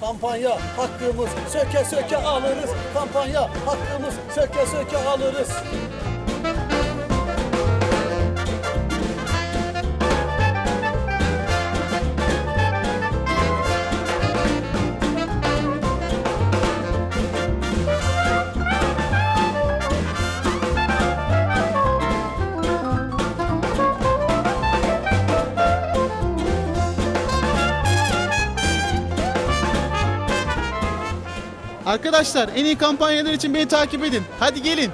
Kampanya hakkımız söke söke alırız. Kampanya hakkımız söke söke alırız. Arkadaşlar en iyi kampanyalar için beni takip edin. Hadi gelin.